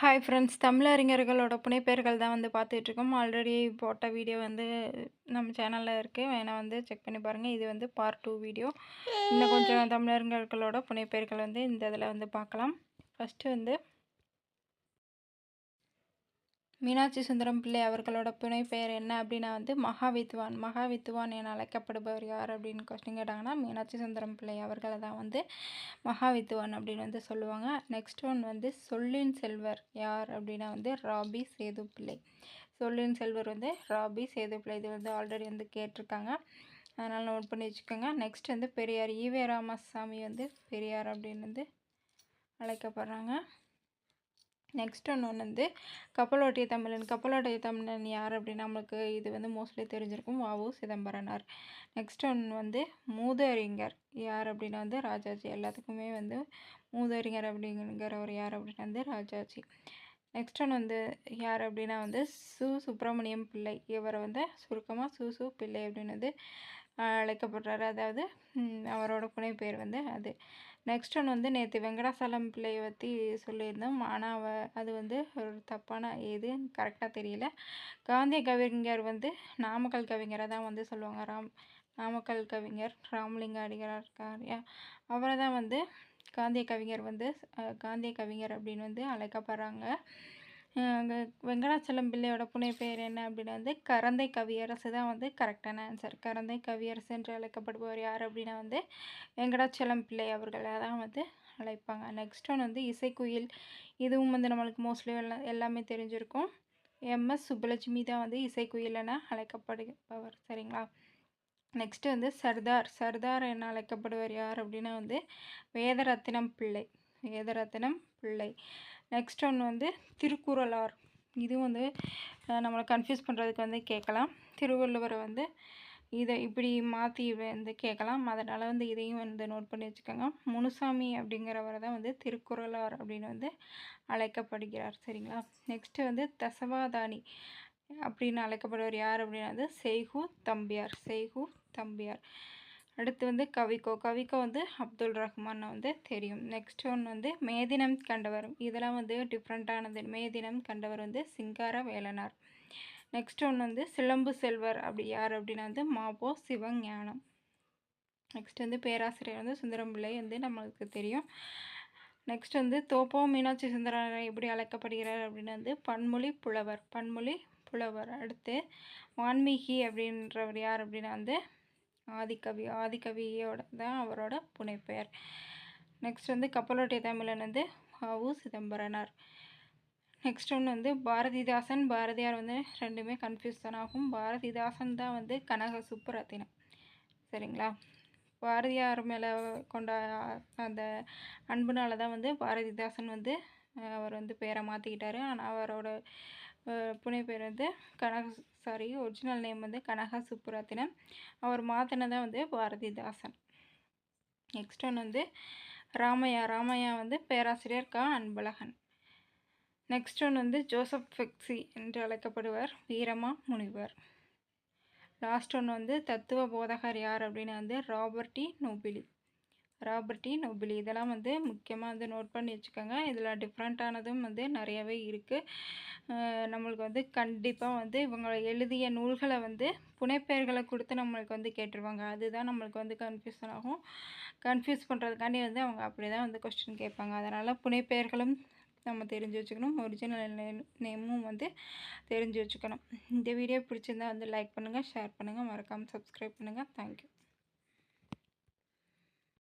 Hi friends தமிழறிஞர்களோட புனைப்பெயர்கள் தான் வந்து பார்த்துட்ருக்கோம். ஆல்ரெடி போட்ட வீடியோ வந்து நம்ம சேனலில் இருக்குது வேணால் வந்து செக் பண்ணி பாருங்கள் இது வந்து பார்ட் டூ வீடியோ இன்னும் கொஞ்சம் தமிழறிஞர்களோட புனைப்பெயர்கள் வந்து இந்த இதில் வந்து பார்க்கலாம். ஃபஸ்ட்டு வந்து மீனாட்சி சுந்தரம் பிள்ளை அவர்களோட புனை பெயர் என்ன அப்படின்னா வந்து மகாவித்வான். மகாவித்வான் என அழைக்கப்படுபவர் யார் அப்படின்னு கொஸ்டின் கேட்டாங்கன்னா மீனாட்சி சுந்தரம் பிள்ளை அவர்களை தான் வந்து மகாவித்வான் அப்படின்னு வந்து சொல்லுவாங்க. நெக்ஸ்ட் ஒன் வந்து சொல்லின் செல்வர் யார் அப்படின்னா வந்து ராபி சேது பிள்ளை. சொல்லின் செல்வர் வந்து ராபி சேது பிள்ளை. இது வந்து ஆல்ரெடி வந்து கேட்டிருக்காங்க. அதனால் நோட் பண்ணி வச்சுக்கோங்க. நெக்ஸ்ட் வந்து பெரியார் ஈவே ராமசாமி வந்து பெரியார் அப்படின்னு வந்து அழைக்கப்படுறாங்க. நெக்ஸ்ட் ஒன்று ஒன்று வந்து கப்பலோட்டிய தமிழன் கப்பலோட்டிய தமிழன் யார் அப்படின்னா நம்மளுக்கு இது வந்து மோஸ்ட்லி தெரிஞ்சிருக்கும். வாவு சிதம்பரனார். நெக்ஸ்ட் ஒன்று வந்து மூதறிஞர். யார் அப்படின்னா வந்து ராஜாஜி. எல்லாத்துக்குமே வந்து மூதறிஞர் அப்படிங்கிறவர் யார் அப்படின்னா வந்து ராஜாஜி. நெக்ஸ்ட் ஒன் வந்து யார் அப்படின்னா வந்து சு சுப்பிரமணியம் பிள்ளை. இவரை வந்து சுருக்கமாக சு சு பிள்ளை அப்படின்னு வந்து அழைக்கப்படுறாரு. அதாவது அவரோட புனை பேர் வந்து அது. நெக்ஸ்ட் ஒன் வந்து நேற்று வெங்கடாசலம் பிள்ளையை பற்றி சொல்லியிருந்தோம். ஆனால் அவ அது வந்து ஒரு தப்பான இது. கரெக்டாக தெரியல. காந்திய கவிஞர் வந்து நாமக்கல் கவிஞரை தான் வந்து சொல்லுவாங்க. ராம் நாமக்கல் கவிஞர் ராமலிங்க அடிகளார் இருக்கார் அவரை தான் வந்து காந்திய கவிஞர் வந்து காந்திய கவிஞர் அப்படின்னு வந்து அழைக்கப்படுறாங்க. வெங்கடாச்சலம் பிள்ளையோட புனை பெயர் என்ன அப்படின்னா வந்து கரந்தை கவியரசு தான் வந்து கரெக்டான ஆன்சர் கரந்தை கவியரசு என்று அழைக்கப்படுபவர் யார் அப்படின்னா வந்து வெங்கடாச்சலம் பிள்ளை அவர்களை தான் வந்து அழைப்பாங்க. நெக்ஸ்ட் ஒன் வந்து இசைக்குயில். இதுவும் வந்து நம்மளுக்கு மோஸ்ட்லி எல்லாம் எல்லாமே தெரிஞ்சிருக்கும். எம்எஸ் சுப்புலட்சுமி தான் வந்து இசைக்குயில் என அழைக்கப்படுபவர். சரிங்களா? நெக்ஸ்ட்டு வந்து சர்தார். சர்தார் என அழைக்கப்படுவர் யார் அப்படின்னா வந்து வேதரத்தினம் பிள்ளை. வேதரத்தினம் பிள்ளை. நெக்ஸ்ட் ஒன்று வந்து திருக்குறளார். இதுவும் வந்து நம்மளை கன்ஃபியூஸ் பண்ணுறதுக்கு வந்து கேட்கலாம். திருவள்ளுவரை வந்து இதை இப்படி மாற்றி வந்து கேட்கலாம். அதனால் வந்து இதையும் வந்து நோட் பண்ணி வச்சுக்கோங்க. முனுசாமி அப்படிங்கிறவரை தான் வந்து திருக்குறளார் அப்படின்னு வந்து அழைக்கப்படுகிறார். சரிங்களா? நெக்ஸ்ட்டு வந்து தசவாதானி அப்படின்னு அழைக்கப்படுவர் யார் அப்படின்னா வந்து செய்கு தம்பியார். செய்கு தம்பியார். அடுத்து வந்து கவிக்கோ. கவிக்கோ வந்து அப்துல் ரஹ்மான் வந்து தெரியும். நெக்ஸ்ட் ஒன் வந்து மேதினம் கண்டவர். இதெல்லாம் வந்து டிஃப்ரெண்ட்டானது மேதினம் கண்டவர் வந்து சிங்கார வேலனார். நெக்ஸ்ட் ஒன் வந்து சிலம்பு செல்வர் அப்படி யார் அப்படின்னா வந்து மாபோ சிவஞானம். நெக்ஸ்ட் வந்து பேராசிரியர் வந்து சுந்தரம் பிள்ளை வந்து நம்மளுக்கு தெரியும். நெக்ஸ்ட் வந்து தோப்போ மீனாட்சி சுந்தரர் எப்படி அழைக்கப்படுகிறார் அப்படின்னு வந்து பன்மொழி புலவர். பன்மொழி புலவர். அடுத்து வான்மீகி அப்படின்றவர் யார் அப்படின்னா வந்து ஆதிக்கவி ஆதிக்கவியோட தான் அவரோட புனைப்பெயர். நெக்ஸ்ட் வந்து கப்பலோட்டிய தமிழன் வந்து ஹவு சிதம்பரனார். நெக்ஸ்ட் ஒன்று வந்து பாரதிதாசன். பாரதியார் வந்து ரெண்டுமே கன்ஃபியூஸ் ஆகும். பாரதிதாசன் தான் வந்து கனக சுப்புரத்தினம் சரிங்களா? பாரதியார் மேலே கொண்ட அந்த அன்புனால தான் வந்து பாரதிதாசன் வந்து அவர் வந்து பேரை மாற்றிக்கிட்டாரு ஆனால் அவரோட புனை பேர் வந்து கனக சாரி ஒரிஜினல் நேம் வந்து கனக சுப்புராத்தினம் அவர் மாற்றினதான் வந்து பாரதிதாசன். நெக்ஸ்ட் ஒன் வந்து ராமையா. ராமையா வந்து பேராசிரியர் க. அன்பழகன். நெக்ஸ்ட் ஒன் வந்து ஜோசப் ஃபெக்ஸி என்று அழைக்கப்படுவர். வீரமா முனிவர். லாஸ்ட் ஒன்று வந்து தத்துவ போதகர் யார் அப்படின்னு வந்து ராபர்டி நோபிலி. ராபர்ட்டி நோபிலி இதெல்லாம் வந்து முக்கியமாக வந்து நோட் பண்ணி வச்சுக்கோங்க. இதில் டிஃப்ரெண்ட்டானதும் வந்து நிறையவே இருக்குது நம்மளுக்கு வந்து கண்டிப்பாக வந்து இவங்க எழுதிய நூல்களை வந்து புனைப்பெயர்களை கொடுத்து நம்மளுக்கு வந்து கேட்டுருவாங்க. அதுதான் நம்மளுக்கு வந்து கன்ஃபியூஷன் ஆகும். கன்ஃபியூஸ் பண்ணுறதுக்காண்டி வந்து அவங்க அப்படி தான் வந்து கொஸ்டின் கேட்பாங்க. அதனால் புனைப்பெயர்களும் நம்ம தெரிஞ்சு வச்சுக்கணும். ஒரிஜினல் நேமும் வந்து தெரிஞ்சு வச்சுக்கணும். இந்த வீடியோ பிடிச்சிருந்தா வந்து லைக் பண்ணுங்கள் ஷேர் பண்ணுங்கள் மறக்காமல் சப்ஸ்கிரைப் பண்ணுங்கள் தேங்க்யூ